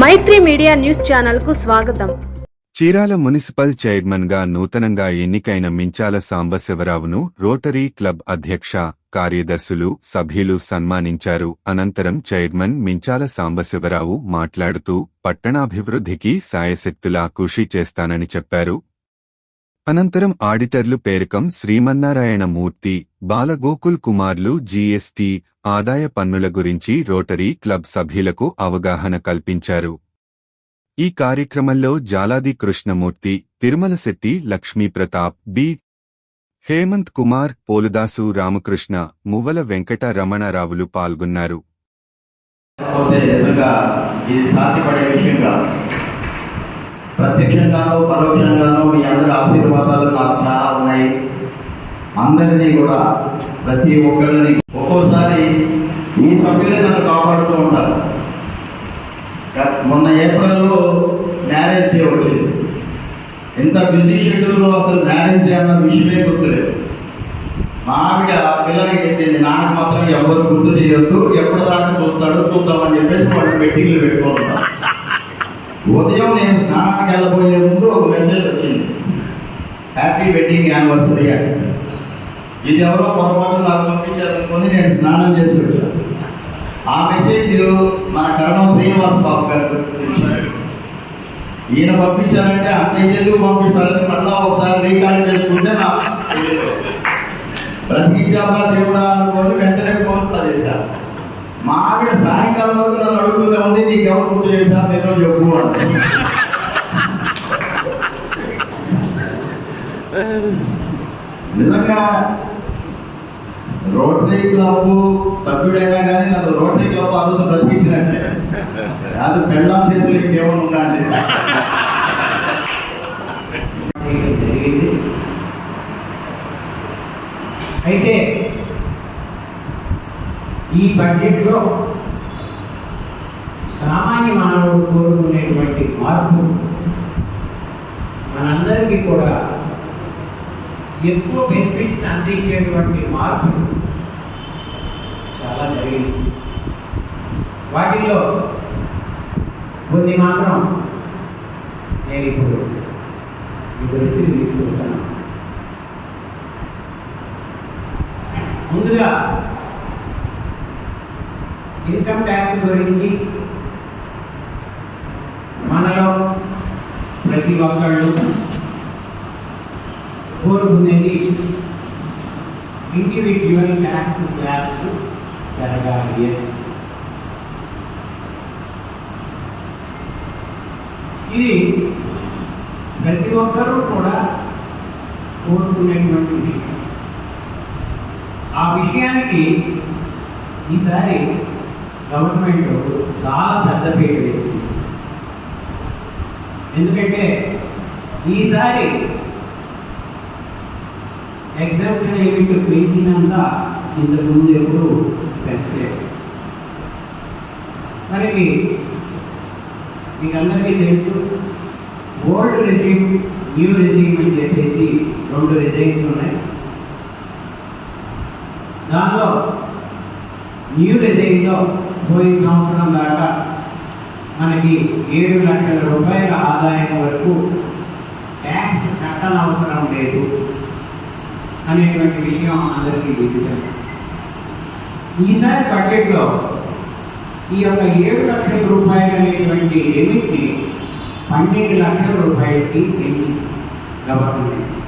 మైత్రి media news ఛానల్కు స్వాగతం. Chirala municipal చైర్మన్గా నూతనంగా ఎన్నికైన మించాల సాంబశివరావును రోటరీ క్లబ్ అధ్యక్ష కార్యదర్శులు సభ్యులు సన్మానించారు. అనంతరం చైర్మన్ మించాల సాంబశివరావు మాట్లాడుతూ పట్టణాభివృద్ధికి సాయశక్తులా కృషి చేస్తానని చెప్పారు. అనంతరం ఆడిటర్లు పేరకం శ్రీమన్నారాయణ మూర్తి బాలగోకుల్ కుమార్లు జీఎస్టీ ఆదాయ పన్నుల గురించి రోటరీ క్లబ్ సభ్యులకు అవగాహన కల్పించారు. ఈ కార్యక్రమంలో జాలాది కృష్ణమూర్తి తిరుమలశెట్టి లక్ష్మీప్రతాప్ బి. హేమంత్ కుమార్ పోలుదాసు రామకృష్ణ మువ్వల వెంకట రమణారావులు పాల్గొన్నారు పోతే నిజంగా ఇది సాధ్యపడే విషయం కాదు ప్రత్యక్షంగానో పరోక్షంగానో మీ అందరి ఆశీర్వాదాలు నాకు చాలా ఉన్నాయి. అందరినీ కూడా ప్రతి ఒక్కరిని ఒక్కోసారి ఈ సభ్యులే నన్ను కాపాడుతూ ఉంటారు. మొన్న ఏప్రిల్లో మ్యారేజ్ డే వచ్చింది. ఎంత బిజీ షెడ్యూల్లో అసలు మ్యారేజ్ డే అన్న విషయమే గుర్తులేదు. మా ఆవిడ పిల్లలకి చెప్పింది నాకు మాత్రం ఎవరు గుర్తు చేయొద్దు ఎప్పటిదాకా చూస్తాడో చూద్దామని చెప్పేసి వాళ్ళు పెట్టింగ్లు పెట్టుకుంటున్నారు ఉదయం నేను స్నానానికి వెళ్ళబోయే ముందు ఒక మెసేజ్ వచ్చింది. హ్యాపీ వెడ్డింగ్ యానివర్సరీ అని. ఇది ఎవరో పొరపాటు నాకు పంపించారనుకొని నేను స్నానం చేసి వచ్చాను. ఆ మెసేజ్ మన కరణం శ్రీనివాస్ బాబు గారు ఈయన పంపించారంటే అంత ఇది ఎందుకు పంపిస్తారని మళ్ళా ఒకసారి రీకాల్ చేసుకుంటే నాకు తెలియదు. దేవుడా అనుకోని వెంటనే ఫోన్ చేశారు మా ఆవిడ సాయంకాలం వరకు నన్ను అడుగుతూనే ఉంది నీకు ఎవరు గుర్తు చేశారు నేను చెప్పు అంటే నిజంగా రోటరీ క్లబ్ సభ్యుడైనా కానీ నన్ను రోటరీ క్లబ్ ఆ రోజు బ్రతికించినట్టే కాదు పెళ్ళాం చేతులు ఇంకేమైనా ఉండండి అయితే ఈ బడ్జెట్లో సామాన్య మానవుడు కోరుకునేటువంటి మార్పు మనందరికీ కూడా ఎక్కువ బెనిఫిట్స్ అందించేటువంటి మార్పు చాలా జరిగింది. వాటిల్లో కొన్ని మాత్రం నేను ఇప్పుడు మీ దృష్టిని తీసుకొస్తాను. ముందుగా ఇన్కమ్ ట్యాక్స్ గురించి మనలో ప్రతి ఒక్కళ్ళు కోరుకునేది ఇండివిజువల్ ట్యాక్స్ స్లాబ్స్ జరగాలి ఇది ప్రతి ఒక్కరూ కూడా కోరుకునేటువంటి విషయం ఆ విషయానికి ఈసారి గవర్నమెంట్ చాలా పెద్ద పేరు వేసింది. ఎందుకంటే ఈసారి ఎగ్జామ్షన్ ఏమిటి పెంచినంత ఇంతకు ముందు ఎప్పుడు పెంచలేదు. మనకి మీకు అందరికీ తెలుసు ఓల్డ్ రెజ్యూమ్ న్యూ రెజ్యూమ్ అని చెప్పేసి రెండు రెజ్యూమ్స్ ఉన్నాయి. దానిలో న్యూ రెజైన్లో పోయిన సంవత్సరం దాకా మనకి ఏడు లక్షల రూపాయల ఆదాయం వరకు ట్యాక్స్ కట్టనవసరం లేదు అనేటువంటి విషయం అందరికీ విదితం ఈసారి బడ్జెట్లో ఈ యొక్క ఏడు లక్షల రూపాయలు అనేటువంటి లిమిట్ని పన్నెండు లక్షల రూపాయలకి పెంచింది గవర్నమెంట్